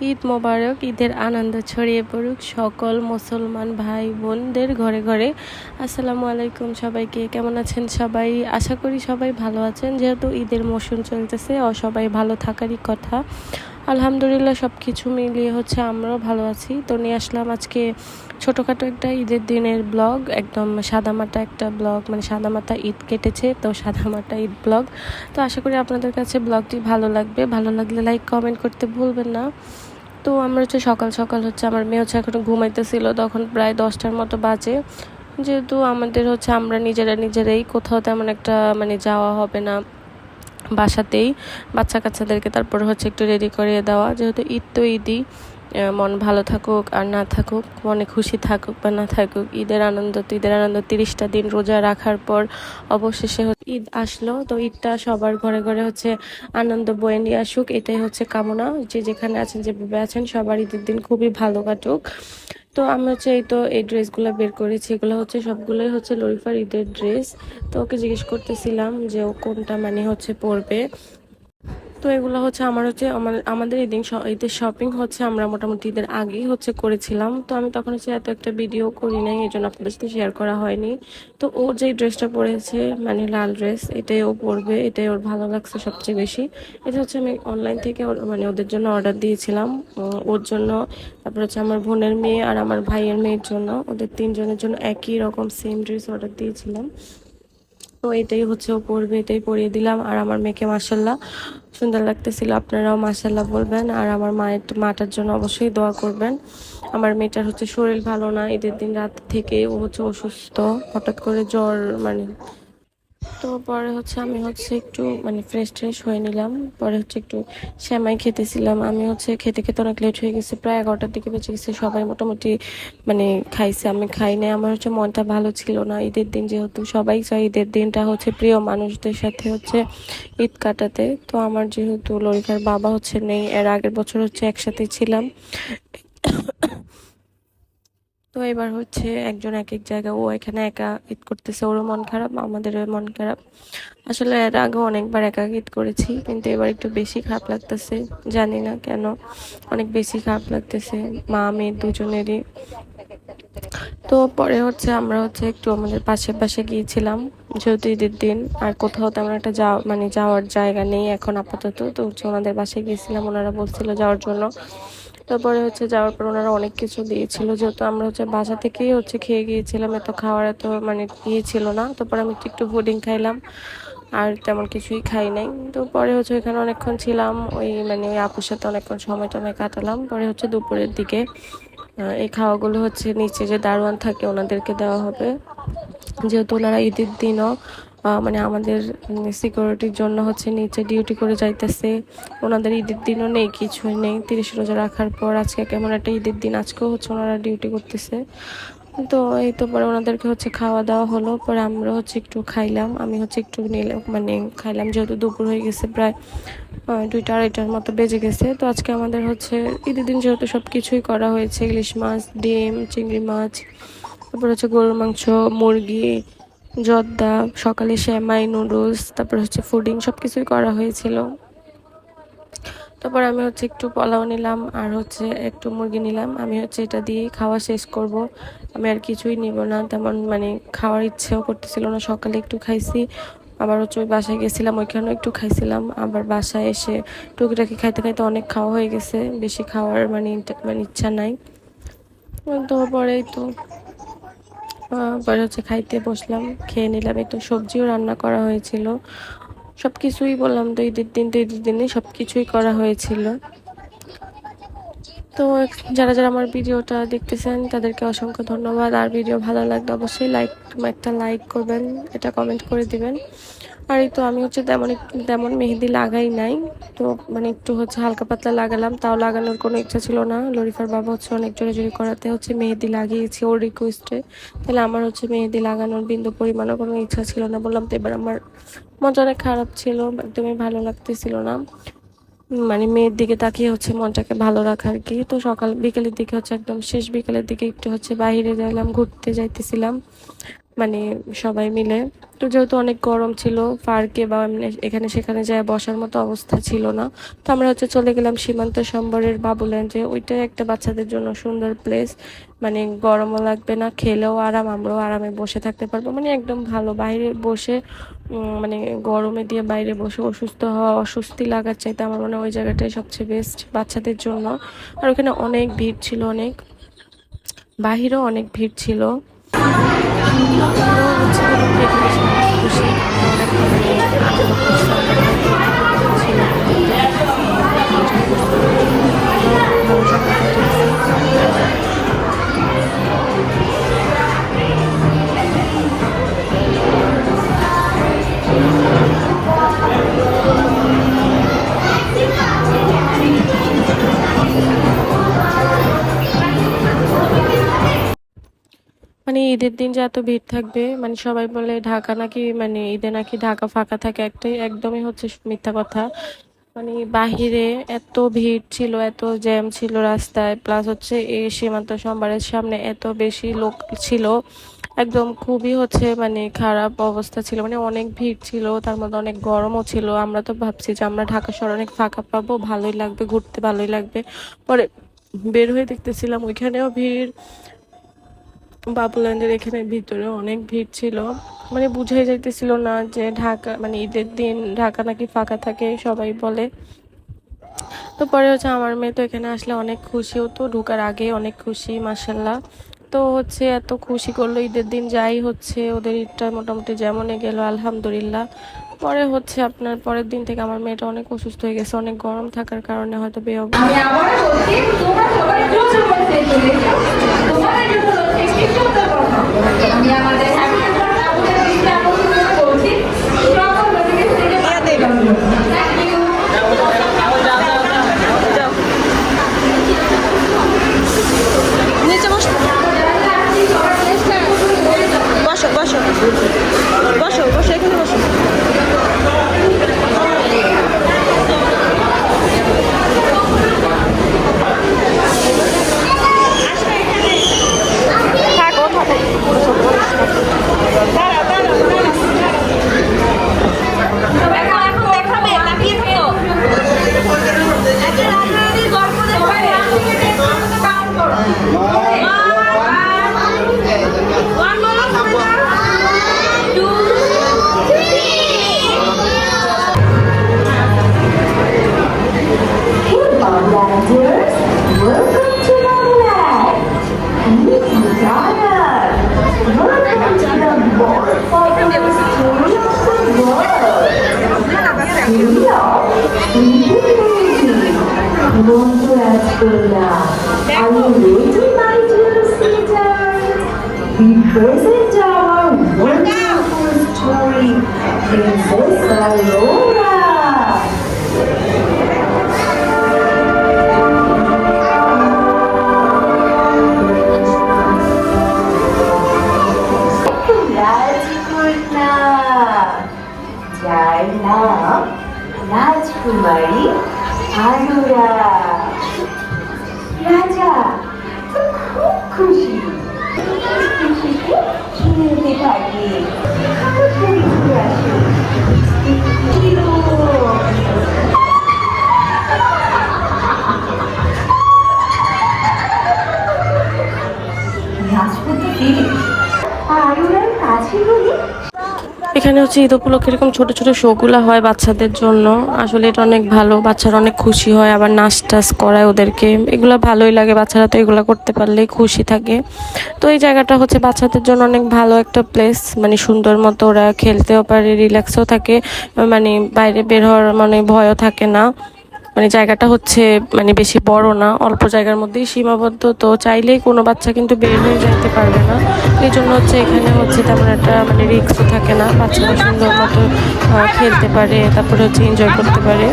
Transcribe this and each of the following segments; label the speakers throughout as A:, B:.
A: ঈদ মোবারক, ঈদের আনন্দ ছড়িয়ে পড়ুক সকল মুসলমান ভাই বোনদের ঘরে ঘরে। আসসালামু আলাইকুম সবাইকে, কেমন আছেন সবাই? আশা করি সবাই ভালো আছেন। যেহেতু ঈদের মৌসুম চলতেছে, ও সবাই ভালো থাকারই কথা। আলহামদুলিল্লাহ সব কিছু মিলিয়ে হচ্ছে আমরাও ভালো আছি। তো নিয়ে আসলাম আজকে ছোটোখাটো একটা ঈদের দিনের ব্লগ, একদম সাদামাটা একটা ব্লগ মানে সাদামাটা ঈদ কেটেছে, তো সাদামাটা ঈদ ব্লগ। তো আশা করি আপনাদের কাছে ব্লগটি ভালো লাগবে। ভালো লাগলে লাইক, কমেন্ট করতে ভুলবেন না। তো আমরা হচ্ছে সকাল সকাল হচ্ছে আমার মেয়ে হচ্ছে এখন ঘুমাইতেছিল, তখন প্রায় দশটার মতো বাজে। যেহেতু আমাদের হচ্ছে আমরা নিজেরা নিজেরাই কোথাও তেমন একটা মানে যাওয়া হবে না। বাসাতেই বাচ্চা কাচ্চাদেরকে তারপর হচ্ছে একটু রেডি করিয়ে দেওয়া। যেহেতু ঈদ তো ঈদই মন ভালো থাকুক আর না থাকুক, মনে খুশি থাকুক বা না থাকুক, ঈদের আনন্দ তো ঈদের আনন্দ, তিরিশটা দিন রোজা রাখার পর অবশেষে ঈদ আসলো। তো ঈদটা সবার ঘরে ঘরে হচ্ছে আনন্দ বয়ে নিয়ে আসুক, এটাই হচ্ছে কামনা। যে যেখানে আছেন, যেভাবে আছেন, সবার ঈদের দিন খুবই ভালো কাটুক। তো আমি হচ্ছে এই তো এই ড্রেসগুলো বের করেছি। এগুলো হচ্ছে সবগুলোই হচ্ছে লরিফার ঈদের ড্রেস। তো ওকে জিজ্ঞেস করতেছিলাম যে ও কোনটা মানে হচ্ছে পরবে। তো এগুলো হচ্ছে আমার হচ্ছে আমাদের এদিন ঈদের শপিং হচ্ছে আমরা মোটামুটি ঈদের আগেই হচ্ছে করেছিলাম। তো আমি তখন হচ্ছে এত একটা ভিডিও করি নাই, এই জন্য আপনাদের সাথে শেয়ার করা হয়নি। তো ওর যে ড্রেসটা পরেছে মানে লাল ড্রেস এটাই ও পরবে, এটাই ওর ভালো লাগছে সবচেয়ে বেশি। এটা হচ্ছে আমি অনলাইন থেকে মানে ওদের জন্য অর্ডার দিয়েছিলাম। ওর জন্য, তারপর হচ্ছে আমার বোনের মেয়ে আর আমার ভাইয়ের মেয়ের জন্য, ওদের তিনজনের জন্য একই রকম সেম ড্রেস অর্ডার দিয়েছিলাম। তো এটাই হচ্ছে ও পড়বে, এটাই পড়িয়ে দিলাম। আর আমার মেয়েকে মাসাল্লাহ সুন্দর লাগতেছিল, আপনারাও মাসাল্লাহ বলবেন। আর আমার মায়ের, মাটার জন্য অবশ্যই দোয়া করবেন। আমার মেয়েটার হচ্ছে শরীর ভালো না, ঈদের দিন রাত থেকে ও হচ্ছে অসুস্থ। হঠাৎ করে জ্বর মানে তো পরে হচ্ছে আমি হচ্ছে একটু মানে ফ্রেশ ট্রেশ হয়ে নিলাম। পরে হচ্ছে একটু শ্যামাই খেতেছিলাম। আমি হচ্ছে খেতে খেতে অনেক লেট হয়ে গেছে, প্রায় এগারোটার দিকে বেঁচে গেছে। সবাই মোটামুটি মানে খাইছে। আমি খাই নাই। আমার হচ্ছে মনটা ভালো ছিল না। ঈদের দিন যেহেতু সবাই চাই ঈদের দিনটা হচ্ছে প্রিয় মানুষদের সাথে হচ্ছে ঈদ কাটাতে। তো আমার যেহেতু লরিকার বাবা হচ্ছে নেই, এর আগের বছর হচ্ছে একসাথে ছিলাম। তো এবার হচ্ছে একজন এক এক জায়গায়, ও এখানে একা ঈদ করতেছে, ওরও মন খারাপ, আমাদেরও মন খারাপ। আসলে এর আগে অনেকবার একা ঈদ করেছি, কিন্তু এবার একটু বেশি খারাপ লাগতেছে, জানি না কেন, অনেক বেশি খারাপ লাগতেছে, মা, মেয়ে দুজনেরই। তো পরে হচ্ছে আমরা হচ্ছে একটু আমাদের পাশে পাশে গিয়েছিলাম, যেহেতু ঈদের দিন, আর কোথাও তেমন একটা যাওয়া মানে যাওয়ার জায়গা নেই এখন আপাতত, তো হচ্ছে ওনাদের বাসায় গিয়েছিলাম, ওনারা বলছিল যাওয়ার জন্য। তারপরে হচ্ছে যাওয়ার পর ওনারা অনেক কিছু দিয়েছিল, যেহেতু আমরা হচ্ছে বাসা থেকেই হচ্ছে খেয়ে গিয়েছিলাম, এত খাওয়ার এত মানে ইয়ে ছিল না। তারপর আমি একটু পুডিং খাইলাম, আর তেমন কিছুই খাই নাই। তো পরে হচ্ছে ওইখানে অনেকক্ষণ ছিলাম, ওই মানে ওই আপুর সাথে অনেকক্ষণ সময় টময় কাটালাম। পরে হচ্ছে দুপুরের দিকে এই খাওয়াগুলো হচ্ছে নিচে যে দারোয়ান থাকে ওনাদেরকে দেওয়া হবে। যেহেতু ওনারা ঈদের দিনও মানে আমাদের সিকিউরিটির জন্য হচ্ছে নিচে ডিউটি করে যাইতেছে। ওনাদের ঈদের দিনও নেই, কিছুই নেই। তিরিশ রোজা রাখার পর আজকে কেমন একটা ঈদের দিন, আজকেও হচ্ছে ওনারা ডিউটি করতেছে। তো এই তো পরে ওনাদেরকে হচ্ছে খাওয়া দাওয়া হলো, পরে আমরা হচ্ছে একটু খাইলাম। আমি হচ্ছে একটু নিলাম মানে খাইলাম, যেহেতু দুপুর হয়ে গেছে প্রায় দুইটা আড়াইটার মতো বেজে গেছে। তো আজকে আমাদের হচ্ছে ঈদের দিন যেহেতু সব কিছুই করা হয়েছে, ইলিশ মাছ, ডিম, চিংড়ি মাছ তারপর হচ্ছে গরুর মাংস, মুরগি, জর্দা, সকালে শ্যামাই নুডলস, তারপর হচ্ছে ফুডিং সব কিছুই করা হয়েছিল। তারপর আমি হচ্ছে একটু পোলাও নিলাম আর হচ্ছে একটু মুরগি নিলাম। আমি হচ্ছে এটা দিয়ে খাওয়া শেষ করব। আমি আর কিছুই নিব না, তেমন মানে খাওয়ার ইচ্ছেও করতেছিল না। সকালে একটু খাইছি, আবার হচ্ছে ওই বাসায় গেছিলাম, ওইখানেও একটু খাইছিলাম। আবার বাসায় এসে টুকিটাকি খাইতে খাইতে অনেক খাওয়া হয়ে গেছে। বেশি খাওয়ার মানে মানে ইচ্ছা নাই। তো পরেই তো পরে হচ্ছে খাইতে বসলাম, খেয়ে নিলাম, একটু সবজিও রান্না করা হয়েছিল। সব কিছুই বললাম তো ঈদের দিন, তো ঈদের দিনে সব কিছুই করা হয়েছিল। তো যারা যারা আমার ভিডিওটা দেখতেছেন, তাদেরকে অসংখ্য ধন্যবাদ। আর ভিডিও ভালো লাগলে অবশ্যই লাইক একটা লাইক করবেন এটা কমেন্ট করে দিবেন। আর এই তো আমি হচ্ছে তেমন তেমন মেহেদি লাগাই নাই। তো মানে একটু হচ্ছে হালকা পাতলা লাগালাম, তাও লাগানোর কোনো ইচ্ছা ছিল না। লরিফার বাবা হচ্ছে অনেক জোরে জোরে করাতে হচ্ছে মেহেদি লাগিয়েছি ওর রিকোয়েস্টে তাহলে আমার হচ্ছে মেহেদি লাগানোর বিন্দু পরিমাণও কোনো ইচ্ছা ছিল না। বললাম তো এবার আমার মনটা অনেক খারাপ ছিল, একদমই ভালো লাগতেছিল না। মানে মেয়ের দিকে তাকিয়ে হচ্ছে মনটাকে ভালো রাখার কি। তো সকাল বিকেলের দিকে হচ্ছে একদম শেষ বিকেলের দিকে একটু হচ্ছে বাইরে গেলাম, ঘুরতে যাইতেছিলাম। মানে সবাই মিলে। তো যেহেতু অনেক গরম ছিল, পার্কে বা এখানে সেখানে যায় বসার মতো অবস্থা ছিল না। তো আমরা হচ্ছে চলে গেলাম সীমান্ত সম্বরের বাবুল্যান্ডে ওইটাই একটা বাচ্চাদের জন্য সুন্দর প্লেস মানে গরমও লাগবে না, খেলেও আরাম, আমরাও আরামে বসে থাকতে পারব। মানে একদম ভালো, বাইরে বসে মানে গরমে দিয়ে বাইরে বসে অসুস্থ হওয়া, অস্বস্তি লাগার চাইতে আমার মনে হয় ওই জায়গাটাই সবচেয়ে বেস্ট বাচ্চাদের জন্য। আর ওখানে অনেক ভিড় ছিল অনেক। বাহিরেও অনেক ভিড় ছিল। খুশি ঈদের দিন যে এত ভিড় থাকবে মানে সবাই বলে ঢাকা নাকি মানে ঈদে নাকি ঢাকা ফাঁকা থাকে, একটাই, একদমই হচ্ছে মিথ্যা কথা। মানে বাহিরে এত ভিড় ছিল, এত জ্যাম ছিল রাস্তায় প্লাস হচ্ছে এই সীমান্ত সম্বারের সামনে এত বেশি লোক ছিল, একদম খুবই হচ্ছে মানে খারাপ অবস্থা ছিল মানে অনেক ভিড় ছিল, তার মধ্যে অনেক গরমও ছিল। আমরা তো ভাবছি যে আমরা ঢাকা শহর অনেক ফাঁকা পাবো, ভালোই লাগবে, ঘুরতে ভালোই লাগবে। পরে বের হয়ে দেখতেছিলাম ওইখানেও ভিড় বাবুল্যান্ডের এখানে ভিতরে অনেক ভিড় ছিল। মানে বুঝাই যাইতেছিল না যে ঢাকা মানে ঈদের দিন ঢাকা নাকি ফাঁকা থাকে, সবাই বলে। তো পরে হচ্ছে আমার মেয়ে তো এখানে আসলে অনেক খুশি হতো ঢুকার আগে অনেক খুশি মাসাল্লাহ তো হচ্ছে এত খুশি করল, ঈদের দিন যাই হচ্ছে, ওদের ঈদটা মোটামুটি যেমনই গেল, আলহামদুলিল্লাহ। পরে হচ্ছে আপনার পরের দিন থেকে আমার মেয়েটা অনেক অসুস্থ হয়ে গেছে, অনেক গরম থাকার কারণে হয়তো বেয়ে
B: আমি আবার
C: Are you ready, my dear citizens? We present our wonderful story, Princess
A: এখানে হচ্ছে ঈদ উপলক্ষে এরকম ছোটো ছোটো শোগুলো হয় বাচ্চাদের জন্য। আসলে এটা অনেক ভালো, বাচ্চারা অনেক খুশি হয়, আবার নাচ টাচ করায় ওদেরকে। এগুলো ভালোই লাগে, বাচ্চারা তো এগুলো করতে পারলেই খুশি থাকে। তো এই জায়গাটা হচ্ছে বাচ্চাদের জন্য অনেক ভালো একটা প্লেস মানে সুন্দর মতো ওরা খেলতেও পারে রিল্যাক্সও থাকে মানে বাইরে বের হওয়ার মানে ভয়ও থাকে না। মানে জায়গাটা হচ্ছে মানে বেশি বড় না, অল্প জায়গার মধ্যেই সীমাবদ্ধ। তো চাইলেই কোনো বাচ্চা কিন্তু বের হয়ে যেতে পারবে না। এই জন্য হচ্ছে এখানে হচ্ছে তেমন একটা মানে রিস্কও থাকে না। বাচ্চারা সুন্দর মতো খেলতে পারে, তারপরে হচ্ছে এনজয় করতে পারে।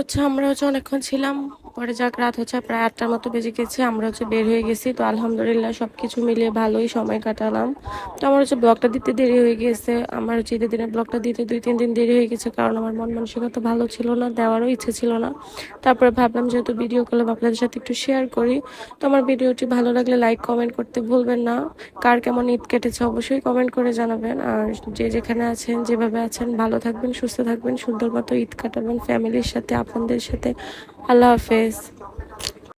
A: হচ্ছে আমরা হচ্ছে অনেকক্ষণ ছিলাম। পরে যাক, রাত হচ্ছে প্রায় আটটার মতো বেজে গেছে, আমরা হচ্ছে বের হয়ে গেছি। তো আলহামদুলিল্লাহ সব কিছু মিলিয়ে ভালোই সময় কাটালাম। তো আমার হচ্ছে ব্লগটা দিতে দেরি হয়ে গেছে। আমার হচ্ছে ঈদের দিনের ব্লগটা দিতে দুই, তিন দিন দেরি হয়ে গেছে কারণ আমার মন মানসিকতা ভালো ছিল না, দেওয়ারও ইচ্ছে ছিল না। তারপরে ভাবলাম যেহেতু ভিডিও করলাম আপনাদের সাথে একটু শেয়ার করি, তো আমার ভিডিওটি ভালো লাগলে লাইক কমেন্ট করতে ভুলবেন না। কার কেমন ঈদ কেটেছে অবশ্যই কমেন্ট করে জানাবেন। আর যে যেখানে আছেন, যেভাবে আছেন, ভালো থাকবেন, সুস্থ থাকবেন, সুন্দর মতো ঈদ কাটাবেন ফ্যামিলির সাথে, আপনাদের সাথে। আল্লাহ হাফেজ